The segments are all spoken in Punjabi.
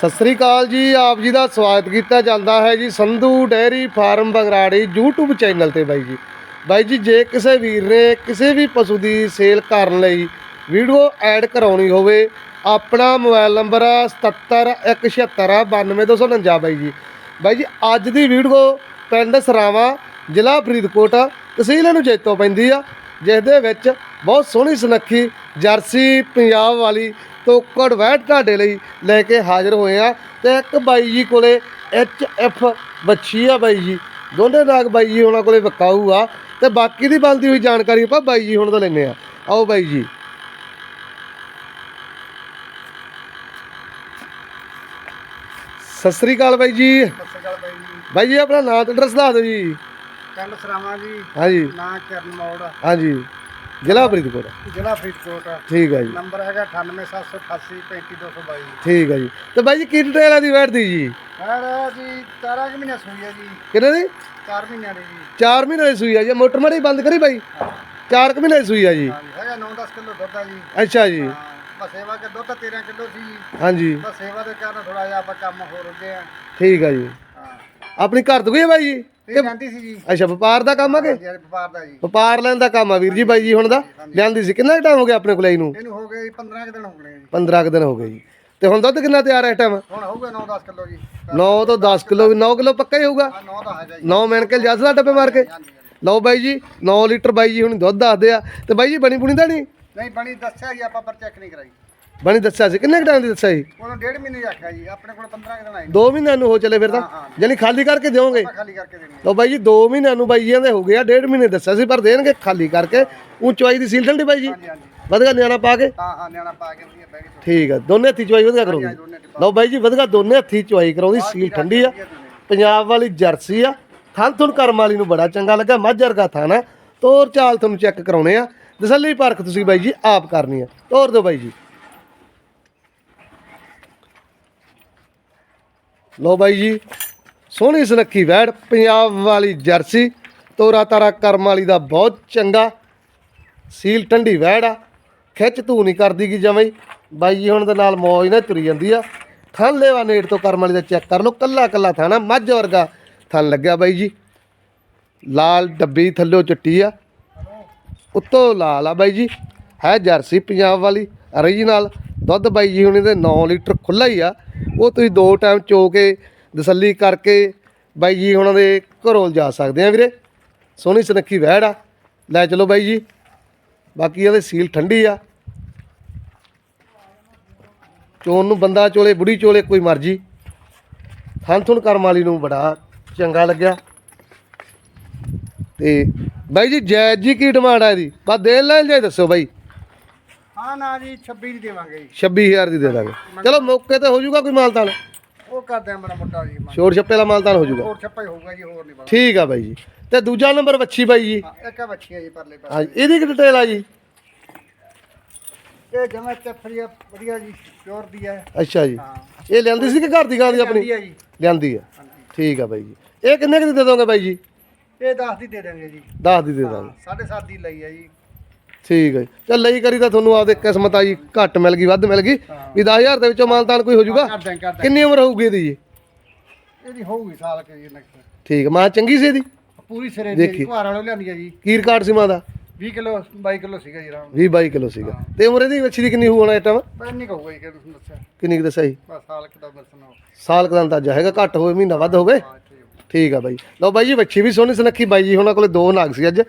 ਸਤਿ ਸ੍ਰੀ ਅਕਾਲ ਜੀ, ਆਪ ਜੀ ਦਾ ਸਵਾਗਤ ਕੀਤਾ ਜਾਂਦਾ ਹੈ ਜੀ Sandhu dairy farm Bangrari YouTube channel ਤੇ ਬਾਈ ਜੀ। ਬਾਈ ਜੀ, ਜੇ ਕਿਸੇ ਵੀਰ ਨੇ ਕਿਸੇ ਵੀ ਪਸ਼ੂ ਦੀ ਸੇਲ ਕਰਨ ਲਈ ਵੀਡੀਓ ਐਡ ਕਰਾਉਣੀ ਹੋਵੇ, ਆਪਣਾ ਮੋਬਾਈਲ ਨੰਬਰ 7717692249 ਬਾਈ ਜੀ। ਬਾਈ ਜੀ, ਅੱਜ ਦੀ ਵੀਡੀਓ ਪਿੰਡ ਸਰਾਵਾ, ਜ਼ਿਲ੍ਹਾ ਫਰੀਦਕੋਟ, ਤਹਿਸੀਲ ਨੂੰ ਜੈਤੋ ਪੈਂਦੀ ਆ, ਜਿਸ ਦੇ ਵਿੱਚ ਬਹੁਤ ਸੋਹਣੀ ਸੁਨੱਖੀ ਜਰਸੀ, ਪੰਜਾਬ ਵਾਲੀ ਤੋਕੜ ਵੈਟ ਤੁਹਾਡੇ ਲਈ ਲੈ ਕੇ ਹਾਜ਼ਰ ਹੋਏ ਆ। ਤੇ ਇੱਕ ਬਾਈ ਜੀ ਕੋਲੇ ਐਚ ਐਫ ਬੱਚੀ ਆ ਬਾਈ ਜੀ। ਦੋਨੇ ਨਾਗ ਬਾਈ ਜੀ ਉਹਨਾਂ ਕੋਲੇ ਵਿਕਾਊ ਆ। ਤੇ ਬਾਕੀ ਦੀ ਬਣਦੀ ਹੋਈ ਜਾਣਕਾਰੀ ਆਪਾਂ ਬਾਈ ਜੀ ਹੁਣ ਤੋਂ ਲੈਨੇ ਆ। ਆਓ ਬਾਈ ਜੀ। ਸਤਿ ਸ੍ਰੀ ਅਕਾਲ ਬਾਈ ਜੀ। ਸਤਿ ਸ਼੍ਰੀ ਅਕਾਲ ਬਾਈ ਜੀ ਬਾਈ ਜੀ ਆਪਣਾ ਨਾਮ ਤੇ ਐਡਰੈਸ ਦੱਸ ਦਿਓ ਜੀ। ਪਿੰਡ ਸਰਾਵਾਂ ਜੀ। ਹਾਂਜੀ। ਨਾਂ ਕਰਨ ਮੋੜ। ਹਾਂਜੀ। ਜ਼ਿਲ੍ਹਾ ਫਰੀਦਕੋਟ। ਜ਼ਿਲ੍ਹਾ ਫਰੀਦਕੋਟ। ਠੀਕ ਹੈ ਜੀ। ਨੰਬਰ ਹੈਗਾ 98788 35222 ਠੀਕ ਹੈ ਜੀ। ਤੇ ਬਾਈ ਜੀ ਕੀ ਡਿਟੇਲ ਆ ਦੀ ਵੈਟ ਦੀ ਜੀ? ਸਰ ਜੀ 4 ਕੁ ਮਹੀਨੇ ਸੂਈ ਹੈ ਜੀ। ਕਿੰਨੇ ਦੀ? 4 ਮਹੀਨਿਆਂ ਦੀ ਜੀ। 4 ਮਹੀਨੇ ਦੀ ਸੂਈ ਆ ਜੀ। ਮੋਟਰ ਮੜੀ ਬੰਦ ਕਰੀ ਬਾਈ? 4 ਕੁ ਮਹੀਨੇ ਦੀ ਸੂਈ ਆ ਜੀ। ਹੈਗਾ 9-10 ਕਿਲੋ ਦੁੱਧ ਆ ਜੀ। ਅੱਛਾ ਜੀ। ਹਾਂ ਸੇਵਾ ਕੇ ਦੁੱਧ ਤਾਂ 13 ਕਿਲੋ ਸੀ। ਜੀ ਹਾਂਜੀ। ਬਸ ਸੇਵਾ ਦੇ ਕਾਰਨ ਥੋੜਾ ਜਿਹਾ ਆਪਾਂ ਕੰਮ ਹੋ ਰੁਕੇ ਆ। ਠੀਕ ਆ ਜੀ। ਹਾਂ। ਆਪਣੀ ਘਰ ਤੋਂ ਗਈ ਬਾਈ ਜੀ? ਇਹ ਜਾਂਦੀ ਸੀ ਜੀ ਅੱਛਾ ਵਪਾਰ ਦਾ ਕੰਮ ਆ ਕਿ? ਹਾਂਜੀ, ਵਪਾਰ ਦਾ ਜੀ। ਵਪਾਰ ਲੈਣ ਦਾ ਕੰਮ ਆ ਵੀਰ ਜੀ ਬਾਈ ਜੀ ਹੁਣ ਦਾ? ਲਿਆਂਦੀ ਸੀ। ਕਿੰਨਾ ਟਾਈਮ ਹੋ ਗਿਆ ਆਪਣੇ ਕੋਲ ਆਈ ਨੂੰ? ਇਹਨੂੰ ਹੋ ਗਏ ਜੀ 15 ਕੁ ਦਿਨ ਹੋ ਗਏ ਜੀ। 15 ਕੁ ਦਿਨ ਹੋ ਗਏ ਜੀ। ਤੇ ਹੁਣ ਦੁੱਧ ਕਿੰਨਾ ਤਿਆਰ ਹੈ ਇਸ ਟਾਈਮ ਹੁਣ ਹੋਊਗਾ 9-10 ਕਿਲੋ ਜੀ। 9 ਤੋਂ 10 ਕਿਲੋ 9 ਕਿਲੋ ਪੱਕਾ ਹੀ ਹੋਊਗਾ? ਆ 9 ਦਾ ਹੈਗਾ ਜੀ। 9 ਮਿੰਟ ਕੇ ਦਾ ਡੱਬੇ ਮਾਰ ਕੇ? ਲਓ ਬਾਈ ਜੀ 9 ਲੀਟਰ ਬਾਈ ਜੀ ਹੁਣ ਦੁੱਧ ਦੱਸਦੇ ਆ। ਤੇ ਬਾਈ ਜੀ ਬਣੀ ਬੁਣੀ ਤਾਂ ਨਹੀਂ? ਨਹੀਂ ਬਣੀ ਦੱਸਿਆ ਜੀ ਆਪਾਂ ਪਰ ਚੈੱਕ ਨਹੀਂ ਕਰਾਈ। ਬਣੀ ਦੱਸਿਆ ਸੀ। ਕਿੰਨੇ ਟਾਈਮ ਦੀ ਦੱਸਿਆ ਜੀ ਉਹਨੂੰ ਡੇਢ ਮਹੀਨੇ ਹੀ ਆਖਿਆ ਜੀ ਆਪਣੇ ਕੋਲ 15 ਕੁ ਦਿਨ ਆਏ 2 ਮਹੀਨਿਆਂ ਨੂੰ ਹੋ ਚਲੇ ਫਿਰ ਤਾਂ? ਯਾਨੀ ਖਾਲੀ ਕਰਕੇ ਦਿਓਗੇ? ਖਾਲੀ ਕਰਕੇ ਦੇਣੀ ਲਓ ਬਾਈ ਜੀ 2 ਮਹੀਨਿਆਂ ਨੂੰ ਬਾਈ ਜੀਆਂ ਦੇ ਹੋ ਗਿਆ ਡੇਢ ਮਹੀਨੇ ਦੱਸਿਆ ਸੀ ਪਰ ਦੇਣਗੇ ਖਾਲੀ ਕਰਕੇ। ਉਹ ਚਵਾਈ ਦੀ ਸੀਲ ਠੰਡੀ ਬਾਈ ਜੀ? ਵਧਗਾ ਨਿਆਣਾ ਪਾ ਕੇ? ਹਾਂ ਹਾਂ ਨਿਆਣਾ ਪਾ ਕੇ ਵਧੀਆ ਬਹਿ ਕੇ ਠੀਕ ਆ ਦੋਨੇ ਹੱਥੀ ਚਵਾਈ ਵਧਗਾ ਕਰੋਗੇ ਲਓ ਬਾਈ ਜੀ ਵਧਗਾ ਦੋਨੇ ਹੱਥੀ ਚਵਾਈ ਕਰਾਉਂਦੀ ਸੀਲ ਠੰਡੀ ਆ। ਪੰਜਾਬ ਵਾਲੀ ਜਰਸੀ ਆ। ਥਣ ਥੁਣ ਕਰਮ ਵਾਲੀ ਨੂੰ ਬੜਾ ਚੰਗਾ ਲੱਗਾ ਮੱਝ ਵਰਗਾ ਥਾਣਾ ਤੋਰ ਚਾਲ ਤੁਹਾਨੂੰ ਚੈੱਕ ਕਰਾਉਣੇ ਆ। ਤਸੱਲੀ ਪਰਖ ਤੁਸੀਂ ਬਾਈ ਜੀ ਆਪ ਕਰਨੀ ਆ। ਤੋਰ ਦਿਓ ਬਾਈ ਜੀ। ਲਓ ਬਾਈ ਜੀ ਸੋਹਣੀ ਸੁਨੱਖੀ ਵੈੜ, ਪੰਜਾਬ ਵਾਲੀ ਜਰਸੀ, ਤੋਰਾ ਤਾਰਾ ਕਰਮ ਵਾਲੀ ਦਾ ਬਹੁਤ ਚੰਗਾ, ਸੀਲ ਠੰਡੀ ਵੈੜ ਆ, ਖਿੱਚ ਧੂ ਨਹੀਂ ਕਰਦੀ ਗੀ ਜਮਾਂ ਹੀ। ਬਾਈ ਜੀ ਹੁਣ ਦੇ ਨਾਲ ਮੌਜ ਨਾ ਤੁਰੀ ਜਾਂਦੀ ਆ। ਥਣ ਲੈਵਾ ਨੇੜ ਤੋਂ ਕਰਮ ਵਾਲੀ ਦਾ ਚੈੱਕ ਕਰ ਲਓ, ਕੱਲਾ ਕੱਲਾ ਥਾਣਾ ਮੱਝ ਵਰਗਾ ਥਣ ਲੱਗਿਆ ਬਾਈ ਜੀ। ਲਾਲ ਡੱਬੀ ਥੱਲਿਓ ਚਿੱਟੀ ਆ, ਉੱਤੋਂ ਲਾਲ ਆ ਬਾਈ ਜੀ। ਹੈ ਜਰਸੀ ਪੰਜਾਬ ਵਾਲੀ origignal ਦੁੱਧ ਬਾਈ ਜੀ ਹੁਣੀ ਦੇ 9 ਲੀਟਰ ਖੁੱਲਾ ਹੀ ਆ। ਉਹ ਤੁਸੀਂ ਦੋ ਟਾਈਮ ਚੋ ਕੇ ਤਸੱਲੀ ਕਰਕੇ ਬਾਈ ਜੀ ਹੁਣਾਂ ਦੇ ਘਰੋਂ ਜਾ ਸਕਦੇ ਆ ਵੀਰੇ। ਸੋਹਣੀ ਸੁਨੱਖੀ ਵਹਿੜ ਆ। ਲੈ ਚਲੋ ਬਾਈ ਜੀ। ਬਾਕੀ ਇਹਦੇ ਸੀਲ ਠੰਡੀ ਆ। ਚੋਣ ਨੂੰ ਬੰਦਾ ਚੋਲੇ ਬੁੜੀ ਚੋਲੇ ਕੋਈ ਮਰਜ਼ੀ। ਥਣ ਥੁਣ ਕਰਮ ਵਾਲੀ ਨੂੰ ਬੜਾ ਚੰਗਾ ਲੱਗਿਆ। ਤੇ ਬਾਈ ਜੀ ਜੈਜ ਜੀ ਕੀ ਡਿਮਾਂਡ ਆ ਇਹਦੀ? ਬਸ ਦੇਣ ਲੈਣ ਜਾਈ ਦੱਸੋ ਬਾਈ। ਹਾਂ ਨਾ ਜੀ 26 ਦੀ ਦੇਵਾਂਗੇ ਜੀ। 26000 ਦੀ ਦੇ ਦਾਂਗੇ। ਚਲੋ ਮੌਕੇ ਤੇ ਹੋ ਜਾਊਗਾ ਕੋਈ ਮਾਲਤਾਨ ਉਹ ਕਰਦੇ ਆ ਬੜਾ ਮੋਟਾ ਜੀ ਛੋੜ ਛੱਪੇ ਦਾ ਮਾਲਤਾਨ ਹੋ ਜਾਊਗਾ। ਹੋਰ ਛੱਪਾ ਹੀ ਹੋਊਗਾ ਜੀ ਹੋਰ ਨਹੀਂ ਬੜਾ ਠੀਕ ਆ ਬਾਈ ਜੀ। ਤੇ ਦੂਜਾ ਨੰਬਰ ਵੱਛੀ ਬਾਈ ਜੀ। ਹਾਂ ਇੱਕ ਆ ਬੱਚੀ ਹੈ ਜੀ ਪਰਲੇ ਪਾਸੇ। ਹਾਂ ਇਹਦੀ ਕੀ ਡਿਟੇਲ ਆ ਜੀ? ਇਹ ਜਮਾ ਚੱਫਰੀ ਆ ਵਧੀਆ ਜੀ ਪਿਓਰ ਦੀ ਹੈ ਅੱਛਾ ਜੀ। ਹਾਂ। ਇਹ ਲਿਆਂਦੀ ਸੀ ਕਿ ਘਰ ਦੀ ਗਾਂ ਦੀ ਆਪਣੀ? ਵਧੀਆ ਜੀ। ਲਿਆਂਦੀ ਆ। ਹਾਂਜੀ। ਠੀਕ ਆ ਬਾਈ ਜੀ। ਇਹ ਕਿੰਨੇ ਕੁ ਦੀ ਦੇ ਦੋਗੇ ਬਾਈ ਜੀ? ਇਹ 10 ਦੀ ਦੇ ਦਾਂਗੇ ਜੀ। 10 ਦੀ ਦੇ ਦਾਂਗੇ। ਸਾਢੇ ਸੱਤ ਦੀ ਲਈ ਹੈ ਜੀ। ਠੀਕ ਹੈ ਜੀ। ਚੱਲ ਲਈ ਕਰੀ ਤਾਂ ਤੁਹਾਨੂੰ ਆਪਦੇ ਕਿਸਮਤ ਆ ਜੀ ਘੱਟ ਮਿਲ ਗਈ ਵੱਧ ਮਿਲ ਗਈ। ਹਾਂ। ਵੀ 10000 ਦੇ ਵਿੱਚੋਂ ਮਾਲਤਾਨ ਕੋਈ ਹੋ ਜਾਊਗਾ? ਕਰ ਕਰ ਕਿੰਨੀ ਉਮਰ ਹੋਊਗੀ ਇਹਦੀ ਜੀ? ਇਹਦੀ ਹੋਊਗੀ ਸਾਲ ਕੇ next। ਠੀਕ ਆ, ਮਾਂ ਚੰਗੀ ਸੀ ਇਹਦੀ? ਪੂਰੀ ਸਿਰੇ ਦੀ ਦੇਖੀ। ਘਰ ਵਾਲੇ ਲਿਆਂਦੀ ਹੈ ਜੀ। ਕੀ ਰਿਕਾਰਡ ਸੀ ਮਾਂ ਦਾ? 20 ਕਿਲੋ 22 ਕਿਲੋ ਸੀਗਾ ਜੀ ਰਾਮ 20 22 ਕਿਲੋ ਸੀਗਾ। ਤੇ ਉਮਰ ਇਹਦੀ ਵੱਛੀ ਦੀ ਕਿੰਨੀ ਹੋਣਾ ਇਸ ਟਾਈਮ ਪਰ ਨਹੀਂ ਕਹੂਗਾ ਜੀ ਕਿ ਤੁਸੀਂ ਦੱਸਿਆ। ਕਿੰਨੀ ਕੁ ਦੱਸਿਆ ਜੀ? ਬਸ ਸਾਲ ਕਿ ਦਾ ਬਰਸਨਾ ਸਾਲ ਕੁ ਦਾ ਅੰਦਾਜ਼ਾ ਹੈਗਾ ਘੱਟ ਹੋਵੇ ਮਹੀਨਾ ਵੱਧ ਹੋਵੇ। ਹਾਂ ਠੀਕ ਠੀਕ ਆ ਬਾਈ। ਲਓ ਬਾਈ ਜੀ ਵੱਛੀ ਵੀ ਸੋਹਣੀ ਸੁਨੱਖੀ ਬਾਈ ਜੀ ਉਹਨਾਂ ਕੋਲੇ ਦੋ ਨਾਗ ਸੀ ਅੱਜ।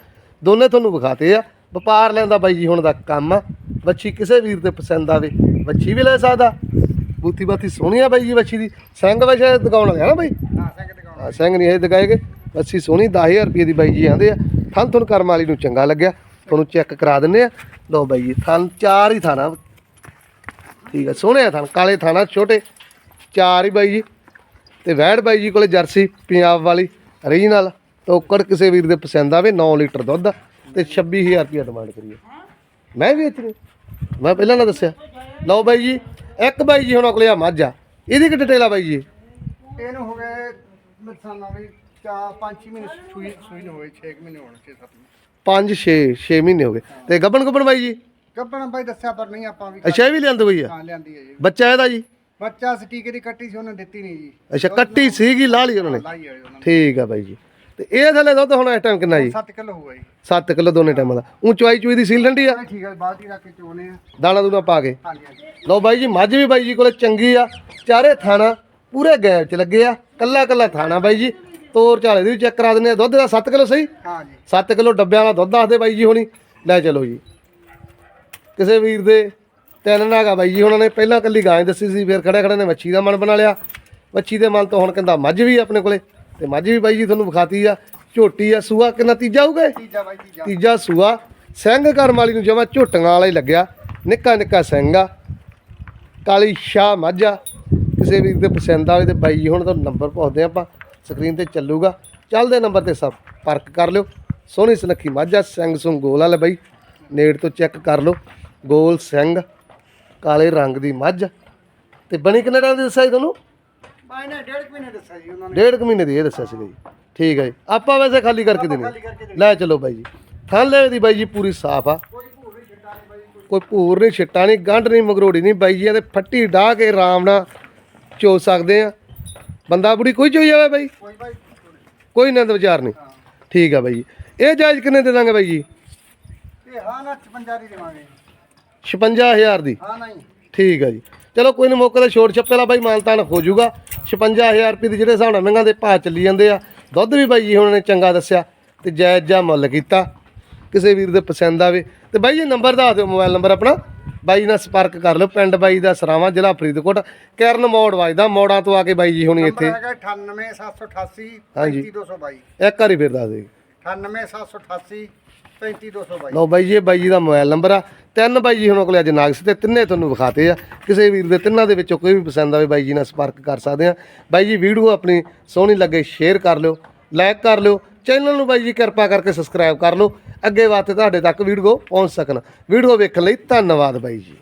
ਦੋਨੇ ਤੁਹਾਨੂੰ ਵਿਖਾਤੇ ਆ। ਵਪਾਰ ਲੈਂਦਾ ਬਾਈ ਜੀ ਹੁਣ ਦਾ ਕੰਮ ਆ। ਵੱਛੀ ਕਿਸੇ ਵੀਰ ਤੇ ਪਸੰਦ ਆਵੇ ਵੱਛੀ ਵੀ ਲੈ ਸਕਦਾ। ਬੂਥੀ ਬਾਥੀ ਸੋਹਣੀ ਆ ਬਾਈ ਜੀ ਵੱਛੀ ਦੀ। ਸਿੰਘ ਵੈਸੇ ਦਿਖਾਉਣ ਵਾਲੇ ਆ ਨਾ ਬਾਈ? ਹਾਂ ਸਿੰਘ ਹਾਂ, ਸਿੰਘ ਨਹੀਂ ਇਹ ਦਿਖਾਏਗੇ ਵੱਛੀ ਸੋਹਣੀ 10000 ਰੁਪਏ ਦੀ ਬਾਈ ਜੀ ਆਂਦੇ ਆ। ਥਣ ਥਣ ਕਰਮ ਵਾਲੀ ਨੂੰ ਚੰਗਾ ਲੱਗਿਆ। ਤੁਹਾਨੂੰ ਚੈੱਕ ਕਰਾ ਦਿੰਨੇ ਆ। ਲਓ ਬਾਈ ਜੀ ਥਣ ਚਾਰ ਹੀ ਥਾਣਾ। ਠੀਕ ਆ ਸੋਹਣੇ ਆ ਥਣ ਕਾਲੇ ਥਾਣਾ ਛੋਟੇ। ਚਾਰ ਹੀ ਬਾਈ ਜੀ। ਤੇ ਵੈੜ ਬਾਈ ਜੀ ਕੋਲੇ ਜਰਸੀ ਪੰਜਾਬ ਵਾਲੀ ਰੀਜਨਲ। ਤੋਕੜ ਕਿਸੇ ਵੀਰ ਦੇ ਪਸੰਦ ਆਵੇ 9 ਲੀਟਰ ਦੁੱਧ ਤੇ 26000 ਰੁਪਏ ਡਿਮਾਂਡ ਕਰੀਏ। ਮੈਂ ਵੀ ਇੱਥੇ ਮੈਂ ਪਹਿਲਾਂ ਨਾ ਦੱਸਿਆ। ਲਓ ਬਾਈ ਜੀ ਇੱਕ ਬਾਈ ਜੀ ਹੁਣ ਕੋਲੇ ਆ ਮੱਝ ਆ। ਇਹਦੀ ਕਿ ਡਿਟੇਲ ਆ ਬਾਈ ਜੀ? ਇਹਨੂੰ ਹੋ ਗਏ ਮਸਾਨਾ ਵੀ 4 5 ਮਹੀਨੇ ਸੂਈ ਸੂਈ ਨੂੰ ਹੋਏ 6 ਮਹੀਨੇ ਹੋਣ 6 7 ਮਹੀਨੇ। 5 6 6 ਮਹੀਨੇ ਹੋ ਗਏ। ਤੇ ਗੱਬਣ ਗੱਬਣ ਬਾਈ ਜੀ? ਗੱਬਣ ਬਾਈ ਦੱਸਿਆ ਪਰ ਨਹੀਂ ਆਪਾਂ ਵੀ ਅੱਛਾ ਇਹ ਵੀ ਲਿਆਂਦ ਆ? ਹਾਂ ਲਿਆਂਦੀ ਹੈ ਜੀ। ਬੱਚਾ ਇਹਦਾ ਜੀ? ਬੱਚਾ ਸਟੀਕੇ ਦੀ ਕੱਟੀ ਸੀ ਉਹਨੇ ਦਿੱਤੀ ਨਹੀਂ ਜੀ। ਅੱਛਾ ਕੱਟੀ ਸੀਗੀ ਲਾ ਲਈ ਉਹਨਾਂ। ਨੇ ਠੀਕ ਆ ਬਾਈ ਜੀ। ਤੇ ਇਹ ਥੱਲੇ ਦੁੱਧ ਹੁਣ ਇਸ ਟਾਈਮ ਕਿੰਨਾ ਜੀ? ਨੇ 7 ਕਿਲੋ ਹੋਊਗਾ ਜੀ। 7 ਕਿਲੋ ਦੋਨੇ ਟਾਈਮਾਂ ਦਾ। ਉਹ ਚੁਆਈ ਚੁਈ ਦੀ ਸੀਲ ਠੰਡੀ ਆ? ਚਲੋ ਠੀਕ ਹੈ ਬਾਲਟੀ ਰੱਖ ਕੇ ਚੋਨੇ ਆ। ਦਾਣਾ ਦੂਣਾ ਪਾ ਕੇ। ਹਾਂਜੀ ਹਾਂਜੀ। ਲਓ ਬਾਈ ਜੀ ਮੱਝ ਵੀ ਬਾਈ ਜੀ ਕੋਲੇ ਚੰਗੀ ਆ। ਚਾਰੇ ਥਾਣਾ ਪੂਰੇ ਗੈਪ ਚ ਲੱਗੇ ਆ। ਕੱਲਾ ਕੱਲਾ ਥਾਣਾ ਬਾਈ ਜੀ। ਤੋਰ ਝਾਲੇ ਦੀ ਚੈੱਕ ਕਰਾ ਦਿੰਦੇ ਆ। ਦੁੱਧ ਦਾ 7 ਕਿਲੋ ਸਹੀ? ਹਾਂ ਜੀ 7 ਕਿਲੋ ਡੱਬਿਆਂ ਵਾਲਾ ਦੁੱਧ ਦੱਸਦੇ ਬਾਈ ਜੀ ਹੁਣੀ। ਲੈ ਚਲੋ ਜੀ। ਕਿਸੇ ਵੀਰ ਦੇ ਤਿੰਨ ਨਾਗਾ ਬਾਈ ਜੀ ਉਹਨਾਂ ਨੇ ਪਹਿਲਾਂ ਕੱਲੀ ਗਾਂ ਦੱਸੀ ਸੀ ਫਿਰ ਖੜੇ ਖੜੇ ਨੇ ਮੱਛੀ ਦਾ ਮਨ ਬਣਾ ਲਿਆ। ਮੱਛੀ ਦੇ ਮਨ ਤੋਂ ਹੁਣ ਕਹਿੰਦਾ ਮੱਝ ਵੀ ਆਪਣੇ ਕੋਲੇ। ਤੇ ਮੱਝ ਵੀ ਬਾਈ ਜੀ ਤੁਹਾਨੂੰ ਵਿਖਾਤੀ ਆ ਝੋਟੀ ਆ ਸੂਆ ਕਿੰਨਾ ਤੀਜਾ ਹੋਊਗਾ? ਤੀਜਾ ਬਾਈ ਤੀਜਾ। ਤੀਜਾ ਸੂਆ। ਸਿੰਘ ਕਰਮ ਵਾਲੀ ਨੂੰ ਜਮਾ ਝੋਟੀਆਂ ਵਾਲਾ ਹੀ ਲੱਗਿਆ। ਨਿੱਕਾ ਨਿੱਕਾ ਸਿੰਘ ਆ। ਕਾਲੀ ਸ਼ਾਹ ਮੱਝ ਆ। ਕਿਸੇ ਵੀਰ ਦੇ ਪਸੰਦ ਆਵੇ ਤੇ ਬਾਈ ਜੀ ਹੁਣ ਤੁਹਾਨੂੰ ਨੰਬਰ ਪੁੱਛਦੇ ਆਪਾਂ। ਸਕਰੀਨ ਤੇ ਚੱਲੂਗਾ। ਚੱਲਦੇ ਨੰਬਰ ਤੇ ਸੰਪਰਕ ਕਰ ਲਿਓ। ਸੋਹਣੀ ਸੁਨੱਖੀ ਮੱਝ ਆ। ਸਿੰਘ ਸੁੰ ਗੋਲ ਵਾਲੇ ਬਾਈ। ਨੇੜ ਤੋਂ ਚੈੱਕ ਕਰ ਲਓ। ਗੋਲ ਸਿੰਘ ਕਾਲੇ ਰੰਗ ਦੀ ਮੱਝ। ਤੇ ਬਣੀ ਕਿੰਨੇ ਟਾਈਮ ਦੀ ਦੱਸਿਆ ਤੁਹਾਨੂੰ? ਨੇ ਡੇਢ ਕੁ ਮਹੀਨੇ ਦੱਸਿਆ ਜੀ ਉਹਨਾਂ ਨੇ। ਡੇਢ ਕੁ ਮਹੀਨੇ ਦੀ ਇਹ ਦੱਸਿਆ ਸੀਗਾ ਜੀ। ਠੀਕ ਹੈ ਜੀ। ਆਪਾਂ ਵੈਸੇ ਖਾਲੀ ਕਰਕੇ ਦੇਣੀ ਖਾਲੀ ਕਰਕੇ ਦੇਣੀ। ਲੈ ਚਲੋ ਬਾਈ ਜੀ। ਥਾਲੇ ਦੀ ਬਾਈ ਜੀ ਪੂਰੀ ਸਾਫ਼ ਆ। ਕੋਈ ਭੂਰ ਨਹੀਂ ਛੱਡਾ ਨਹੀਂ ਬਾਈ ਕੋਈ। ਕੋਈ ਭੂਰ ਨਹੀਂ ਛਿੱਟਾ ਨਹੀਂ ਗੰਢ ਨਹੀਂ ਮਗਰੋੜੀ ਨਹੀਂ। ਬਾਈ ਜੀ ਇਹਦੇ ਫੱਟੀ ਡਾਹ ਕੇ ਆਰਾਮ ਨਾਲ ਚੋ ਸਕਦੇ ਆ। ਬੰਦਾ ਬੁੜੀ ਕੋਈ ਚੋਈ ਜਾਵੇ ਬਾਈ? ਕੋਈ ਬਾਈ ਕੋਈ ਨੰਦ ਵਿਚਾਰ ਨਹੀਂ। ਠੀਕ ਆ ਬਾਈ ਜੀ। ਇਹ ਜਾਇਜ਼ ਕਿੰਨੇ ਦੇ ਦਾਂਗੇ ਬਾਈ ਜੀ? ਇਹ ਹਾਂ ਨਾ 55 ਦੀ ਦੇਵਾਂਗੇ। 56000 ਦੀ। ਹਾਂ ਨਹੀਂ। ਠੀਕ ਆ ਜੀ। ਚਲੋ ਕੋਈ ਨਾ ਮੌਕੇ ਤੇ ਛੋਟ ਛੱਪੇ ਵਾਲਾ ਬਾਈ ਮਾਨਤਾਨ ਹੋ ਜਾਊਗਾ। 56000 ਰੁਪਏ ਦੇ ਜਿਹੜੇ ਹਿਸਾਬ ਨਾਲ ਮਹਿੰਗਾ ਦੇ ਭਾਅ ਚੱਲੀ ਜਾਂਦੇ ਆ। ਦੁੱਧ ਵੀ ਬਾਈ ਜੀ ਉਹਨਾਂ ਨੇ ਚੰਗਾ ਦੱਸਿਆ ਤੇ ਜਾਇਜ਼ ਜਿਹਾ ਮੁੱਲ ਕੀਤਾ। ਕਿਸੇ ਵੀਰ ਦੇ ਪਸੰਦ ਆਵੇ। ਤੇ ਬਾਈ ਜੀ ਨੰਬਰ ਦੱਸ ਦਿਓ ਮੋਬਾਈਲ ਨੰਬਰ ਆਪਣਾ। ਬਾਈ ਨਾਲ ਸੰਪਰਕ ਕਰ ਲਓ ਪਿੰਡ ਬਾਈ ਦਾ ਸਰਾਵਾਂ ਜ਼ਿਲ੍ਹਾ ਫਰੀਦਕੋਟ। ਕੈਰਨ ਮੋੜ ਵੱਜਦਾ ਮੋੜਾਂ ਤੋਂ ਆ ਕੇ ਬਾਈ ਜੀ ਹੁਣੀ ਇੱਥੇ। ਹੈਗਾ 98788 ਹਾਂਜੀ। 35222 ਇੱਕ ਵਾਰੀ ਫਿਰ ਦੱਸ ਦੇ। 98788 35222 ਲਓ ਬਾਈ ਜੀ, ਇਹ ਬਾਈ ਜੀ ਦਾ ਮੋਬਾਈਲ ਨੰਬਰ ਆ। ਤਿੰਨ ਬਾਈ ਜੀ ਹੁਣ ਕੋਲੇ ਅੱਜ ਨਾਗਸ ਤੇ ਤਿੰਨੇ ਤੁਹਾਨੂੰ ਵਿਖਾਤੇ ਆ। ਕਿਸੇ ਵੀਰ ਦੇ ਤਿੰਨਾਂ ਦੇ ਵਿੱਚੋਂ ਕੋਈ ਵੀ ਪਸੰਦ ਆਵੇ ਬਾਈ ਜੀ ਨਾਲ ਸੰਪਰਕ ਕਰ ਸਕਦੇ ਆ। ਬਾਈ ਜੀ, ਵੀਡੀਓ ਆਪਣੀ ਸੋਹਣੀ ਲੱਗੇ ਸ਼ੇਅਰ ਕਰ ਲਿਓ ਲਾਈਕ ਕਰ ਲਿਓ। ਚੈਨਲ ਨੂੰ ਬਾਈ ਜੀ ਕਿਰਪਾ ਕਰਕੇ ਸਬਸਕ੍ਰਾਈਬ ਕਰ ਲਓ। ਅੱਗੇ ਵਾਸਤੇ ਤੁਹਾਡੇ ਤੱਕ ਵੀਡੀਓ ਪਹੁੰਚ ਸਕਣ। ਵੀਡੀਓ ਵੇਖਣ ਲਈ ਧੰਨਵਾਦ ਬਾਈ ਜੀ।